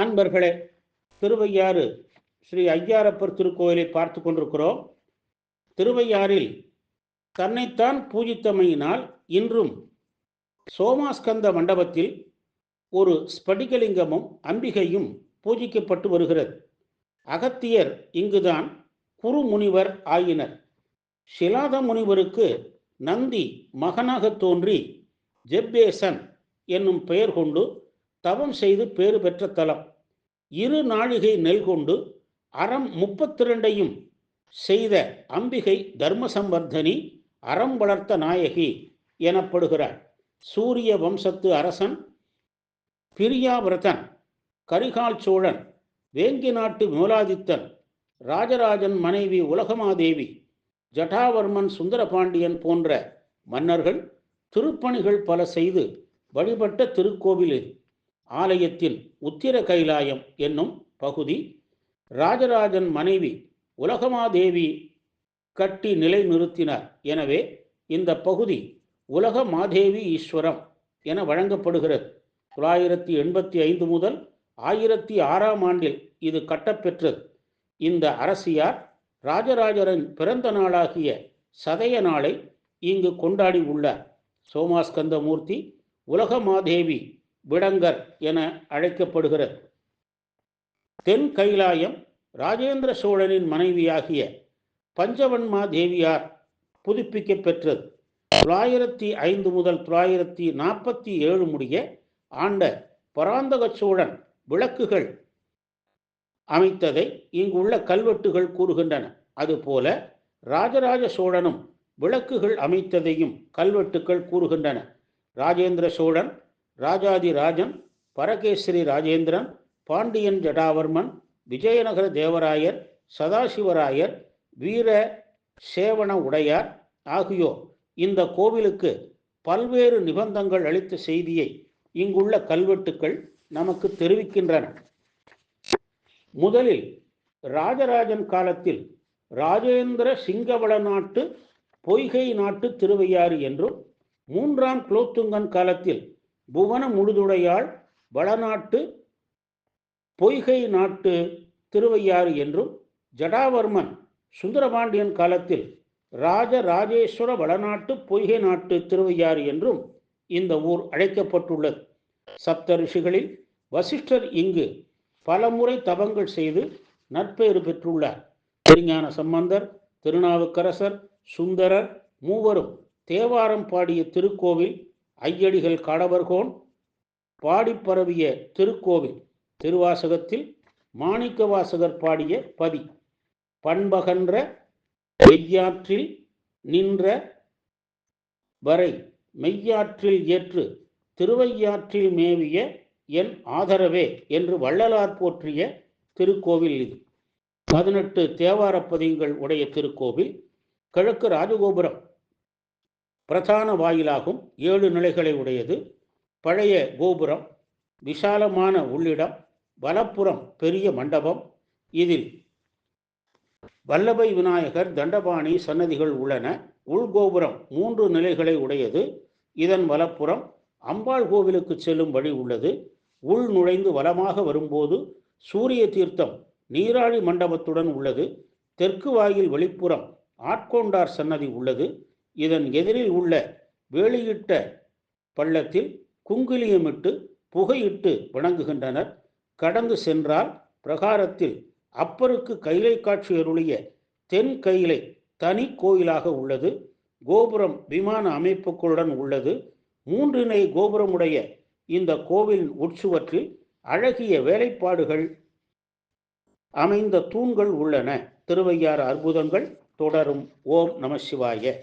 அன்பர்களே திருவையாறு ஸ்ரீ ஐயாரப்பர் திருக்கோயிலை பார்த்து கொண்டிருக்கிறோம். திருவையாறில் தன்னைத்தான் பூஜித்தமையினால் இன்றும் சோமாஸ்கந்த மண்டபத்தில் ஒரு ஸ்படிகலிங்கமும் அம்பிகையும் பூஜிக்கப்பட்டு வருகிறது. அகத்தியர் இங்குதான் குருமுனிவர் ஆயினர். சிலாத முனிவருக்கு நந்தி மகனாக தோன்றி ஜெப்பேசன் என்னும் பெயர் கொண்டு தவம் செய்து பேறு பெற்ற தலம். இரு நாழிகை நெல் கொண்டு அறம் முப்பத்திரண்டையும் செய்த அம்பிகை தர்மசம்பர்தனி அறம் வளர்த்த நாயகி எனப்படுகிறார். சூரிய வம்சத்து அரசன் பிரியாவிரதன் கரிகால் சோழன் வேங்கி நாட்டு விமலாதித்தன் ராஜராஜன் மனைவி உலகமாதேவி ஜட்டாவர்மன் சுந்தரபாண்டியன் போன்ற மன்னர்கள் திருப்பணிகள் பல செய்து வழிபட்ட திருக்கோவில் ஆலயத்தில் ஆலயத்தின் உத்திர கைலாயம் என்னும் பகுதி ராஜராஜன் மனைவி உலகமாதேவி கட்டி நிலை நிறுத்தினார் எனவே இந்த பகுதி உலக மாதேவி ஈஸ்வரம் என வழங்கப்படுகிறது. தொள்ளாயிரத்தி எண்பத்தி ஐந்து முதல் ஆயிரத்தி ஆறாம் ஆண்டில் இது கட்டப்பெற்றது. இந்த அரசியார் ராஜராஜரின் பிறந்த நாளாகிய சதய நாளை இங்கு கொண்டாடி உள்ளார். சோமாஸ்கந்தமூர்த்தி உலகமாதேவி விடங்கர் என அழைக்கப்படுகிறது. தென் கைலாயம் ராஜேந்திர சோழனின் மனைவியாகிய பஞ்சவன்மா தேவியார் புதுப்பிக்க பெற்றது. தொள்ளாயிரத்தி ஐந்து முதல் தொள்ளாயிரத்தி நாற்பத்தி ஏழு முடிய ஆண்ட பராந்தக சோழன் விளக்குகள் அமைத்ததை இங்குள்ள கல்வெட்டுகள் கூறுகின்றன. அதுபோல ராஜராஜ சோழனும் விளக்குகள் அமைத்ததையும் கல்வெட்டுக்கள் கூறுகின்றன. ராஜேந்திர சோழன் ராஜாதி ராஜன் பரகேஸ்வரி ராஜேந்திரன் பாண்டியன் ஜடாவர்மன் விஜயநகர தேவராயர் சதாசிவராயர் வீர சேவன உடையார் ஆகியோர் இந்த கோவிலுக்கு பல்வேறு நிபந்தங்கள் அளித்த செய்தியை இங்குள்ள கல்வெட்டுக்கள் நமக்கு தெரிவிக்கின்றன. முதலில் ராஜராஜன் காலத்தில் ராஜேந்திர சிங்கவள நாட்டு பொய்கை நாட்டு திருவையாறு என்றும் மூன்றாம் குலோத்துங்கன் காலத்தில் புவன முழுதுடையாள் வளநாட்டு பொய்கை நாட்டு திருவையாறு என்றும் ஜடாவர்மன் சுந்தரபாண்டியன் காலத்தில் ராஜராஜேஸ்வர வளநாட்டு பொய்கை நாட்டு திருவையாறு என்றும் இந்த ஊர் அழைக்கப்பட்டுள்ளது. சப்த ரிஷிகளில் வசிஷ்டர் இங்கு பலமுறை தவங்கள் செய்து நற்பெயர் பெற்றுள்ளார். திருஞான சம்பந்தர் திருநாவுக்கரசர் சுந்தரர் மூவரும் தேவாரம் பாடிய திருக்கோவில் ஐயடிகள் காடவர்கோன் பாடிப்பரவிய திருக்கோவில் திருவாசகத்தில் மாணிக்க வாசகர் பாடிய பதி பண்பகன்ற மெய்யாற்றில் நின்ற வரை மெய்யாற்றில் ஏற்று திருவையாற்றில் மேவிய என் ஆதரவே என்று வள்ளலார் போற்றிய திருக்கோவில் இது. பதினெட்டு தேவார பதிகள் உடைய திருக்கோவில் கிழக்கு ராஜகோபுரம் பிரதான வாயிலாகும் ஏழு நிலைகளை உடையது. பழைய கோபுரம் விசாலமான உள்ளிடம் வலப்புறம் பெரிய மண்டபம். இதில் வல்லபை விநாயகர் தண்டபாணி சன்னதிகள் உள்ளன. உள்கோபுரம் மூன்று நிலைகளை உடையது. இதன் வலப்புறம் அம்பாள் கோவிலுக்கு செல்லும் வழி உள்ளது. உள் நுழைந்து வலமாக வரும்போது சூரிய தீர்த்தம் நீராழி மண்டபத்துடன் உள்ளது. தெற்கு வாயில் வெளிப்புறம் ஆட்கொண்டார் சன்னதி உள்ளது. இதன் எதிரில் உள்ள வேலியிட்ட பள்ளத்தில் குங்குலியமிட்டு புகையிட்டு வணங்குகின்றனர். கடந்து சென்றால் பிரகாரத்தில் அப்பருக்கு கைலை காட்சி அருளிய தென் கைலை தனி கோயிலாக உள்ளது. கோபுரம் விமான அமைப்புகளுடன் உள்ளது. மூன்றினை கோபுரமுடைய இந்த கோவில் உட்சுவற்றில் அழகிய வேலைப்பாடுகள் அமைந்த தூண்கள் உள்ளன. திருவையாறு அற்புதங்கள் தொடரும். ஓம் நம சிவாய.